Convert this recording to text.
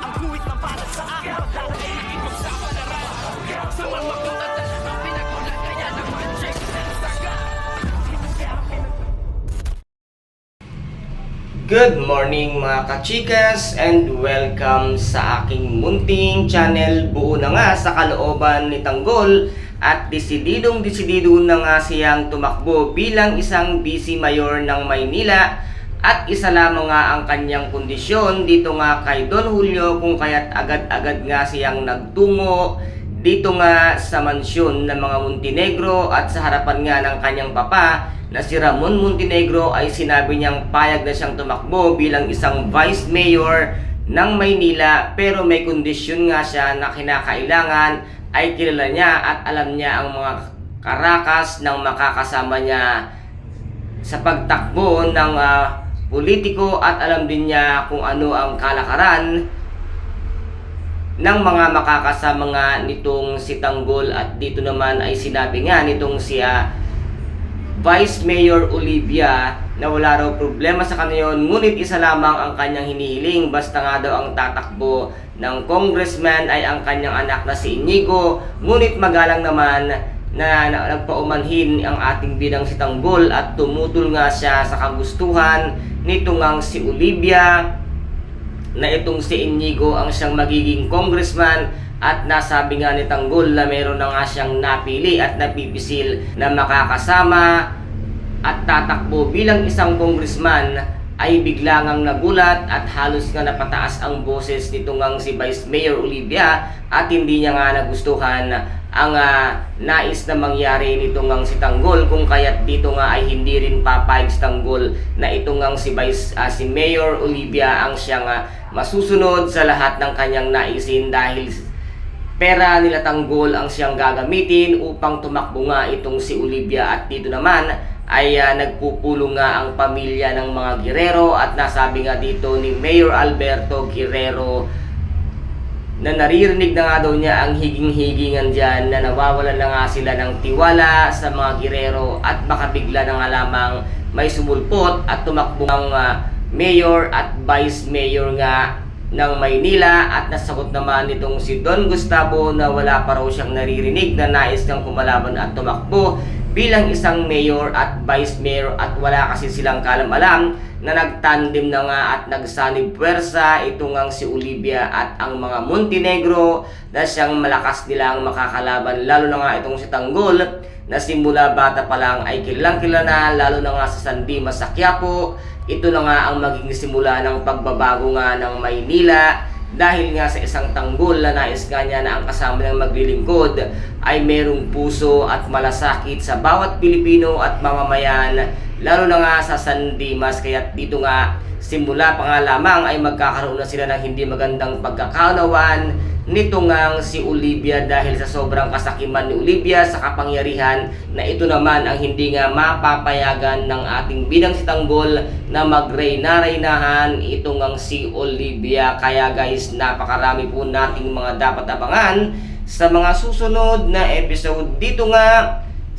Ang guhit na para sa akin. Dahil ipagsapalaran Sa mga katawan Ang Good morning mga kachikas and welcome sa aking munting channel. Buo na nga sa kalooban ni Tanggol at desididong desidido na nga siyang tumakbo bilang isang busy mayor ng Maynila at isa lamang nga ang kanyang kondisyon dito nga kay Don Julio kung kaya't agad-agad nga siyang nagtungo dito nga sa mansyon ng mga Montenegro. At sa harapan nga ng kanyang papa na si Ramon Montenegro ay sinabi niyang payag na siyang tumakbo bilang isang vice mayor ng Maynila. Pero may kondisyon nga siya na kinakailangan ay kilala niya at alam niya ang mga karakas ng makakasama niya sa pagtakbo ng ah, politiko at alam din niya kung ano ang kalakaran ng mga makakasama nga nitong si Tanggol. At dito naman ay sinabi nga nitong si Vice Mayor Olivia na wala raw problema sa kanya yun, ngunit isa lamang ang kanyang hinihiling. Basta nga daw ang tatakbo ng congressman ay ang kanyang anak na si Inigo. Ngunit magalang naman na, na nagpaumanhin ang ating bidang si Tanggol at tumutol nga siya sa kagustuhan nito ngang si Olivia na itong si Inigo ang siyang magiging congressman at nasabi nga ni Tanggol na meron na nga siyang napili at napipisil na makakasama at tatakbo bilang isang congressman ay bigla ngang nagulat at halos nga napataas ang boses nito ngang si Vice Mayor Olivia at hindi niya nga nagustuhan ang ah, nais na mangyari nito ngang si Tanggol kung kaya't dito nga ay hindi rin papayag si Tanggol na ito ngang si Vice ah, si Mayor Olivia ang siyang ah, masusunod sa lahat ng kanyang naisin dahil pera nila Tanggol ang siyang gagamitin upang tumakbo nga itong si Olivia at dito naman ay ah, nagpupulong nga ang pamilya ng mga Guerrero at nasabi nga dito ni Mayor Alberto Guerrero na naririnig na nga daw niya ang higing-higingan dyan na nawawalan na nga sila ng tiwala sa mga Guerrero at baka bigla na nga lamang may sumulpot at tumakbo ang ah, mayor at vice mayor nga ng Maynila at nasagot naman nitong si Don Gustavo na wala pa raw siyang naririnig na nais niyang kumalaban at tumakbo bilang isang mayor at vice mayor at wala kasi silang kalam-alam na nagtandem na nga at nagsanib puwersa itong ang si Olivia at ang mga Montenegro na siyang malakas nilang makakalaban. Lalo na nga itong si Tanggol na simula bata pa lang ay kilalang kilala lalo na nga sa San Dimas sa Quiapo. Ito na nga ang maging simula ng pagbabago nga ng Maynila dahil nga sa isang tanggol na nais nga niya na ang kasama niyang maglilingkod ay merong puso at malasakit sa bawat Pilipino at mamamayan lalo na nga sa San Dimas kaya dito nga simula pa nga lamang ay magkakaroon na sila ng hindi magandang pagkakaunawan nito nga si Olivia dahil sa sobrang kasakiman ni Olivia sa kapangyarihan na ito naman ang hindi nga mapapayagan ng ating bidang si Tanggol na magreyna-reynahan ito nga si Olivia. Kaya guys napakarami po nating mga dapat abangan sa mga susunod na episode. Dito nga